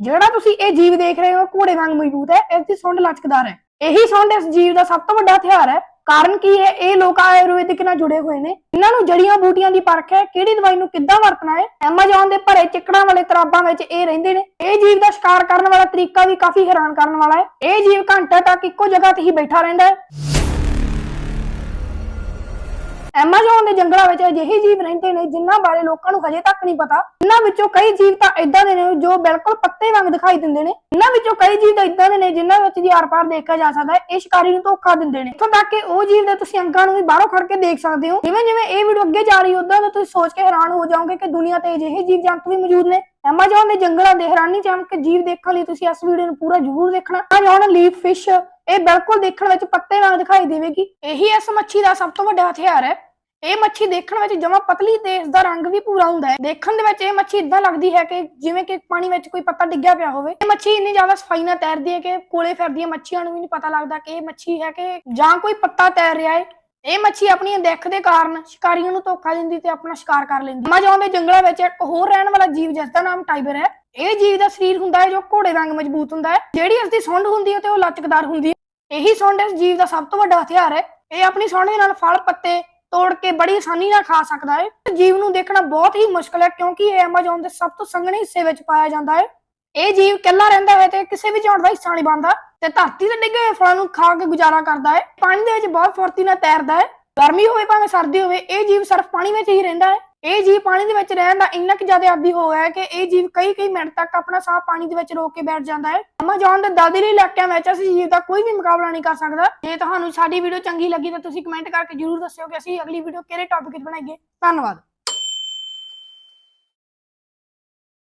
ਜਿਹੜਾ ਤੁਸੀਂ ਇਹ ਜੀਵ ਦੇਖ ਰਹੇ ਹੋ, ਘੋੜੇ ਵਾਂਗ ਮਜ਼ਬੂਤ ਹੈ ਇਸ ਦੀ ਸੁੰਡ ਲਚਕਦਾਰ ਹੈ। ਇਹੀ ਸੁੰਡ ਇਸ ਜੀਵ ਦਾ ਸਭ ਤੋਂ ਵੱਡਾ ਹਥਿਆਰ ਹੈ। ਕਾਰਨ ਕੀ ਹੈ? ਇਹ ਲੋਕ ਆਯੁਰਵੈਦਿਕ ਨਾਲ ਜੁੜੇ ਹੋਏ ਨੇ। ਇਹਨਾਂ ਨੂੰ ਜੜੀਆਂ ਬੂਟੀਆਂ ਦੀ ਪਰਖ ਹੈ। ਕਿਹੜੀ ਦਵਾਈ ਨੂੰ ਕਿੱਦਾਂ ਵਰਤਣਾ ਹੈ? ਐਮਾਜ਼ਨ ਦੇ ਭਰੇ ਚਿਕੜਾਂ ਵਾਲੇ ਤਰਾਬਾਂ ਵਿੱਚ ਇਹ ਰਹਿੰਦੇ ਨੇ। ਇਹ ਜੀਵ ਦਾ ਸ਼ਿਕਾਰ ਕਰਨ ਵਾਲਾ ਤਰੀਕਾ ਵੀ ਕਾਫੀ ਹੈਰਾਨ ਕਰਨ ਵਾਲਾ ਹੈ। ਇਹ ਜੀਵ ਘੰਟਾ ਤੱਕ ਇੱਕੋ ਜਗ੍ਹਾ ਤੇ ਹੀ ਬੈਠਾ ਰਹਿੰਦਾ ਹੈ। ਐਮਾਜ਼ੋਨ ਦੇ ਜੰਗਲਾਂ ਵਿੱਚ ਅਜਿਹੇ ਜੀਵ ਰਹਿੰਦੇ ਨੇ ਜਿਨ੍ਹਾਂ ਬਾਰੇ ਲੋਕਾਂ ਨੂੰ ਹਜੇ ਤੱਕ ਨਹੀਂ ਪਤਾ। ਇਹਨਾਂ ਵਿੱਚੋਂ ਕਈ ਜੀਵ ਤਾਂ ਇਦਾਂ ਦੇ ਨੇ ਜੋ ਬਿਲਕੁਲ ਪੱਤੇ ਵਾਂਗ ਦਿਖਾਈ ਦਿੰਦੇ ਨੇ। ਇਹਨਾਂ ਵਿੱਚੋਂ ਕਈ ਜੀਵ ਤਾਂ ਇਦਾਂ ਦੇ ਨੇ ਜਿਨ੍ਹਾਂ ਵਿੱਚ ਦੀ ਆਰ-ਪਾਰ ਦੇਖਿਆ ਜਾ ਸਕਦਾ ਹੈ, ਇਹ ਸ਼ਿਕਾਰੀ ਨੂੰ ਧੋਖਾ ਦਿੰਦੇ ਨੇ। ਇੱਥੋਂ ਤੱਕ ਕਿ ਉਹ ਜੀਵ ਦੇ ਤੁਸੀਂ ਅੰਗਾਂ ਨੂੰ ਵੀ ਬਾਹਰੋਂ ਖੜ ਕੇ ਦੇਖ ਸਕਦੇ ਹੋ। ਜਿਵੇਂ ਜਿਵੇਂ ਇਹ ਵੀਡੀਓ ਅੱਗੇ ਜਾ ਰਹੀ ਉਦਾਂ ਤੁਸੀਂ ਸੋਚ ਕੇ ਹੈਰਾਨ ਹੋ ਜਾਓਗੇ ਕਿ ਦੁਨੀਆ ਤੇ ਅਜਿਹੇ ਜੀਵ ਜੰਤੂ ਵੀ ਮੌਜੂਦ ਨੇ। ਐਮਾਜੋਨ ਦੇ ਜੰਗਲਾਂ ਦੇ ਹੈਰਾਨੀ ਚਮਕ ਜੀਵ ਦੇਖਣ ਲਈ ਤੁਸੀਂ ਇਸ ਵੀਡੀਓ ਨੂੰ ਪੂਰਾ ਜ਼ਰੂਰ ਦੇਖਣਾ। ਐਮਾਜ਼ਨ ਲੀਫ ਫਿਸ਼ ਇਹ ਬਿਲਕੁਲ ਦੇਖਣ ਵਿੱਚ ਪੱਤੇ ਵਾਂਗ ਦਿਖਾਈ ਦੇਵੇਗੀ। ਇਹੀ ਇਸ ਮੱਛੀ ਦਾ ਸਭ ਤੋਂ ਵੱਡਾ ਹਥਿਆਰ ਹੈ। ਇਹ ਮੱਛੀ ਦੇਖਣ ਵਿੱਚ ਜਮਾ ਪਤਲੀ ਤੇ ਇਸ ਦਾ ਰੰਗ ਵੀ ਪੂਰਾ ਹੁੰਦਾ ਹੈ। ਦੇਖਣ ਦੇ ਵਿੱਚ ਇਹ ਮੱਛੀ ਇਦਾਂ ਲੱਗਦੀ ਹੈ ਕਿ ਜਿਵੇਂ ਕਿ ਪਾਣੀ ਵਿੱਚ ਕੋਈ ਪੱਤਾ ਡਿੱਗਿਆ ਪਿਆ ਹੋਵੇ। ਇਹ ਮੱਛੀ ਇੰਨੀ ਜ਼ਿਆਦਾ ਸਫ਼ਾਈ ਨਾਲ ਤੈਰਦੀ ਹੈ ਕਿ ਕੋਲੇ ਫਿਰਦੀਆਂ ਮੱਛੀਆਂ ਨੂੰ ਵੀ ਨਹੀਂ ਪਤਾ ਲੱਗਦਾ ਕਿ ਇਹ ਮੱਛੀ ਹੈ ਕਿ ਜਾਂ ਕੋਈ ਪੱਤਾ ਤੈਰ ਰਿਹਾ ਹੈ। ਇਹ ਮੱਛੀ ਆਪਣੀ ਦਿੱਖ ਦੇ ਕਾਰਨ ਸ਼ਿਕਾਰੀਆਂ ਨੂੰ ਧੋਖਾ ਦਿੰਦੀ ਤੇ ਆਪਣਾ ਸ਼ਿਕਾਰ ਕਰ ਲੈਂਦੀ। ਅਮਾਜ਼ਨ ਦੇ ਜੰਗਲਾਂ ਵਿੱਚ ਇੱਕ ਹੋਰ ਰਹਿਣ ਵਾਲਾ ਜੀਵ ਜਿਸ ਦਾ ਨਾਮ ਟਾਈਗਰ ਹੈ, ਇਹ ਜੀਵ ਦਾ ਸਰੀਰ ਹੁੰਦਾ ਹੈ ਜੋ ਘੋੜੇ ਵਾਂਗ ਮਜ਼ਬੂਤ ਹੁੰਦਾ ਹੈ। ਜਿਹੜੀ ਇਸ ਦੀ ਸੁੰਡ ਹੁੰਦੀ ਹੈ ਤੇ ਉਹ ਲਚਕਦਾਰ ਹੁੰਦੀ ਹੈ। ਇਹੀ ਸੁੰਡ ਇਸ ਜੀਵ ਦਾ ਸਭ ਤੋਂ ਵੱਡਾ ਹਥਿਆਰ ਹੈ। ਇਹ ਆਪਣੀ ਸੁੰਡ ਦੇ ਨਾਲ ਫਲ, ਪੱਤੇ ਤੋੜ ਕੇ ਬੜੀ ਆਸਾਨੀ ਨਾਲ ਖਾ ਸਕਦਾ ਹੈ। ਜੀਵ ਨੂੰ ਦੇਖਣਾ ਬਹੁਤ ਹੀ ਮੁਸ਼ਕਲ ਹੈ, ਕਿਉਂਕਿ ਇਹ ਐਮਾਜ਼ਨ ਦੇ ਸਭ ਤੋਂ ਸੰਘਣੇ ਹਿੱਸੇ ਵਿੱਚ ਪਾਇਆ ਜਾਂਦਾ ਹੈ। ਇਹ ਜੀਵ ਇਕੱਲਾ ਰਹਿੰਦਾ ਹੈ ਤੇ ਕਿਸੇ ਵੀ ਝੁੰਡ ਦਾ ਹਿੱਸਾ ਨਹੀਂ ਬਣਦਾ ਤੇ ਧਰਤੀ ਤੇ ਡਿੱਗੇ ਹੋਏ ਫਲਾਂ ਨੂੰ ਖਾ ਕੇ ਗੁਜ਼ਾਰਾ ਕਰਦਾ ਹੈ। ਪਾਣੀ ਦੇ ਵਿੱਚ ਬਹੁਤ ਫੁਰਤੀ ਨਾਲ ਤੈਰਦਾ ਹੈ। ਗਰਮੀ ਹੋਵੇ ਭਾਵੇਂ ਸਰਦੀ ਹੋਵੇ, ਇਹ ਜੀਵ ਸਿਰਫ ਪਾਣੀ ਵਿੱਚ ਹੀ ਰਹਿੰਦਾ ਹੈ। ਇਹ ਜੀਵ ਪਾਣੀ ਦੇ ਵਿੱਚ ਰਹਿਣ ਦਾ ਇੰਨਾ ਕਿ ਜ਼ਿਆਦਾ ਆਦੀ ਹੋ ਗਿਆ ਹੈ ਕਿ ਇਹ ਜੀਵ ਕਈ ਕਈ ਮਿੰਟ ਤੱਕ ਆਪਣਾ ਸਾਹ ਪਾਣੀ ਦੇ ਵਿੱਚ ਰੋਕ ਕੇ ਬੈਠ ਜਾਂਦਾ ਹੈ। ਅਮਾਜੋਨ ਦੇ ਦਾਦਰੀ ਇਲਾਕਿਆਂ ਵਿੱਚ ਅਸੀਂ ਜੀਵ ਦਾ ਕੋਈ ਵੀ ਮੁਕਾਬਲਾ ਨਹੀਂ ਕਰ ਸਕਦਾ। ਜੇ ਤੁਹਾਨੂੰ ਸਾਡੀ ਵੀਡੀਓ ਚੰਗੀ ਲੱਗੀ ਤਾਂ ਤੁਸੀਂ ਕਮੈਂਟ ਕਰਕੇ ਜਰੂਰ ਦੱਸਿਓ ਕਿ ਅਸੀਂ ਅਗਲੀ ਵੀਡੀਓ ਕਿਹੜੇ ਟੌਪਿਕ ਤੇ ਬਣਾਈਏ। ਧੰਨਵਾਦ।